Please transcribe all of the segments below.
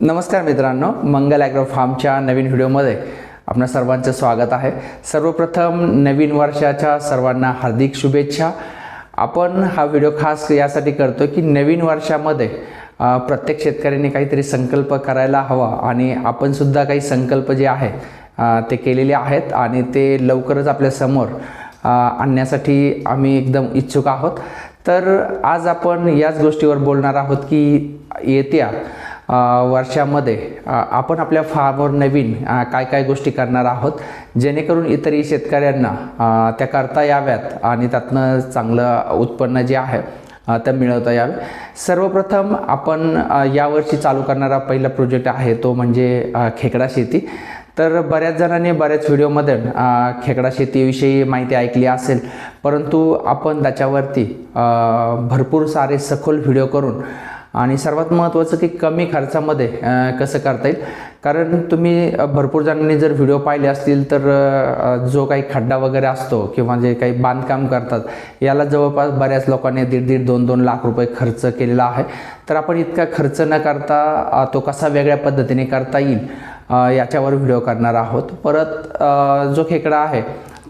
नमस्कार मित्रांनो मंगल ॲग्रो फार्मच्या नवीन व्हिडिओमध्ये आपणा सर्वांचं स्वागत आहे. सर्वप्रथम नवीन वर्षाच्या सर्वांना हार्दिक शुभेच्छा. आपण हा व्हिडिओ खास यासाठी करतो की नवीन वर्षामध्ये प्रत्येक शेतकऱ्याने काहीतरी संकल्प करायला हवा आणि आपणसुद्धा काही संकल्प जे आहे ते केलेले आहेत आणि ते लवकरच आपल्यासमोर आणण्यासाठी आम्ही एकदम इच्छुक आहोत. तर आज आपण याच गोष्टीवर बोलणार आहोत की येत्या वर्षामध्ये आपण आपल्या फार्मवर नवीन काय काय गोष्टी करणार आहोत जेणेकरून इतरही शेतकऱ्यांना त्या करता याव्यात आणि त्यातनं चांगलं उत्पन्न जे आहे त्या मिळवता यावे. सर्वप्रथम आपण यावर्षी चालू करणारा पहिला प्रोजेक्ट आहे तो म्हणजे खेकडा शेती. तर बऱ्याच जणांनी बऱ्याच व्हिडिओमध्ये खेकडा शेतीविषयी माहिती ऐकली असेल परंतु आपण त्याच्यावरती भरपूर सारे सखोल व्हिडिओ करून आणि सर्वात महत्त्वाचं की कमी खर्चामध्ये कसं करता येईल? कारण तुम्ही भरपूर जणांनी जर व्हिडिओ पाहिले असतील तर जो काही खड्डा वगैरे असतो किंवा जे काही बांधकाम करतात याला जवळपास बऱ्याच लोकांनी दीड दीड दोन दोन लाख रुपये खर्च केलेला आहे. तर आपण इतका खर्च न करता तो कसा वेगळ्या पद्धतीने करता येईल याच्यावर व्हिडिओ करणार आहोत. परत जो खेकडा आहे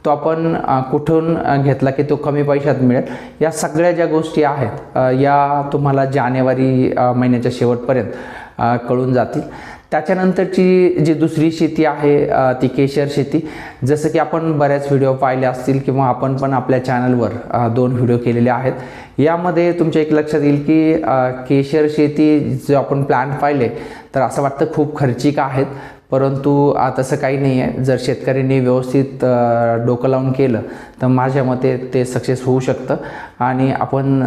तो आपण कुठून घेतला की तो कमी पैशात मिळेल. या सगळ्या ज्या गोष्टी आहेत या तुम्हाला जानेवारी महिन्याच्या शेवटपर्यंत कळून जातील. त्याच्यानंतरची जी दुसरी शेती आहे ती केशर शेती. जसं की आपण बऱ्याच व्हिडिओ पाहिले असतील किंवा आपण पण आपल्या चॅनलवर दोन व्हिडिओ केलेले आहेत. यामध्ये तुमच्या एक लक्षात येईल की केशर शेती जो आपण प्लॅन पाहिले तर असं वाटतं खूप खर्चिक आहेत. परंतु तसं काही नाही आहे जर शेतकऱ्यांनी व्यवस्थित डोकं लावून केलं तर माझ्या मते ते सक्सेस होऊ शकतं. आणि आपण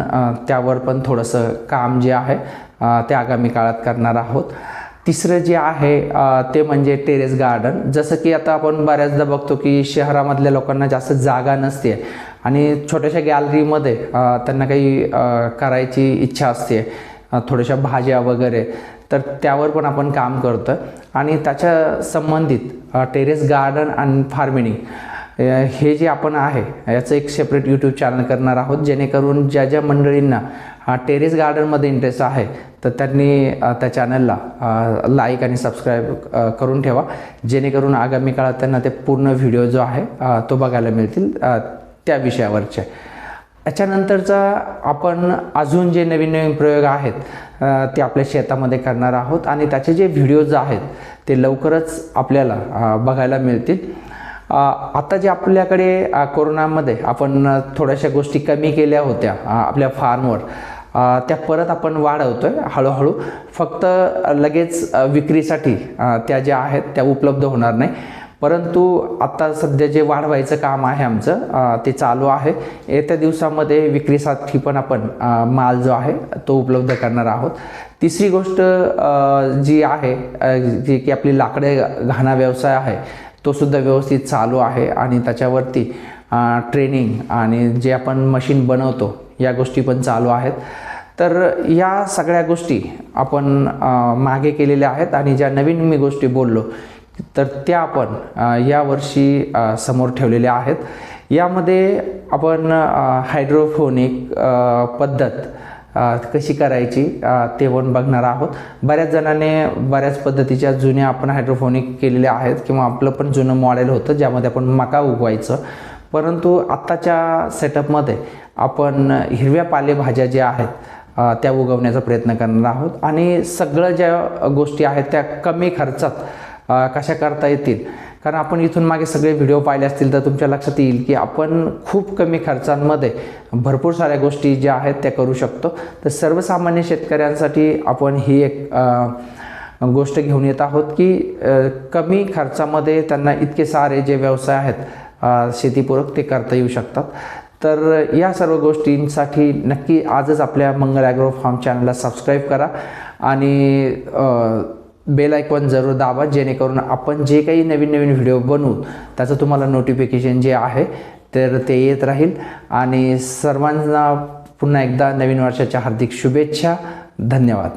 त्यावर पण थोडंसं काम जे आहे ते आगामी काळात करणार आहोत. तिसरं जे आहे ते म्हणजे टेरेस गार्डन. जसं की आता आपण बऱ्याचदा बघतो की शहरामधल्या लोकांना जास्त जागा नसते. आणि छोट्याशा गॅलरीमध्ये त्यांना काही करायची इच्छा असते. थोड्याशा भाज्या वगैरे. तर त्यावर पण आपण काम करतो आणि त्याच्या संबंधित टेरेस गार्डन आणि फार्मिंग हे जे आपण आहे याचं एक सेपरेट यूट्यूब चॅनल करणार आहोत जेणेकरून ज्या ज्या मंडळींना टेरेस गार्डनमध्ये इंटरेस्ट आहे तर त्यांनी त्या चॅनलला लाईक आणि सबस्क्राईब करून ठेवा. जेणेकरून आगामी काळात त्यांना ते पूर्ण व्हिडिओ जो आहे तो बघायला मिळतील त्या विषयावरचे. याच्यानंतरचा आपण अजून जे नवीन नवीन प्रयोग आहेत ते आपल्या शेतामध्ये करणार आहोत आणि त्याचे जे व्हिडिओज आहेत ते लवकरच आपल्याला बघायला मिळतील. आता जे आपल्याकडे कोरोनामध्ये आपण थोड्याशा गोष्टी कमी केल्या होत्या आपल्या फार्मवर. त्या परत आपण वाढवतो आहे हळूहळू. फक्त लगेच विक्रीसाठी त्या ज्या आहेत त्या उपलब्ध होणार नाही. परंतु आत्ता सध्या जे वाढवायचं काम आहे आमचं ते चालू आहे. येत्या दिवसामध्ये विक्रीसाठी पण आपण माल जो आहे तो उपलब्ध करणार आहोत. तिसरी गोष्ट जी आहे जी की आपली लाकडे घाणा व्यवसाय आहे तो सुद्धा व्यवस्थित चालू आहे आणि त्याच्यावरती ट्रेनिंग आणि जे आपण मशीन बनवतो या गोष्टी पण चालू आहेत. तर या सगळ्या गोष्टी आपण मागे केलेल्या आहेत आणि ज्या नवीन मी गोष्टी बोललो तर त्या आपण यावर्षी समोर ठेवलेल्या आहेत. यामध्ये आपण हायड्रोफोनिक पद्धत कशी करायची ते पण बघणार आहोत. बऱ्याच जणांनी बऱ्याच पद्धतीच्या जुन्या आपण हायड्रोफोनिक केलेल्या आहेत किंवा आपलं पण जुनं मॉडेल होतं ज्यामध्ये आपण मका उगवायचं. परंतु आत्ताच्या सेटअपमध्ये आपण हिरव्या पालेभाज्या ज्या आहेत त्या उगवण्याचा प्रयत्न करणार आहोत. आणि सगळं ज्या गोष्टी आहेत त्या कमी खर्चात कशा करता येतील? कारण आपण इथून मागे सगळे व्हिडिओ पाहिले असतील तर तुमच्या लक्षात येईल की आपण खूप कमी खर्चांमध्ये भरपूर साऱ्या गोष्टी ज्या आहेत त्या करू शकतो. तर सर्वसामान्य शेतकऱ्यांसाठी आपण ही एक गोष्ट घेऊन येत आहोत की कमी खर्चामध्ये त्यांना इतके सारे जे व्यवसाय आहेत शेतीपूरक ते करता येऊ शकतात. तर या सर्व गोष्टींसाठी नक्की आजच आपल्या मंगल ॲग्रो फार्म चॅनलला सबस्क्राईब करा आणि बेल आयकॉन जरूर दाबा जेणेकरून आपण जे काही नवीन नवीन व्हिडिओ बनवू त्याचं तुम्हाला नोटिफिकेशन जे आहे तर ते येत राहील. आणि सर्वांना पुन्हा एकदा नवीन वर्षाच्या हार्दिक शुभेच्छा. धन्यवाद.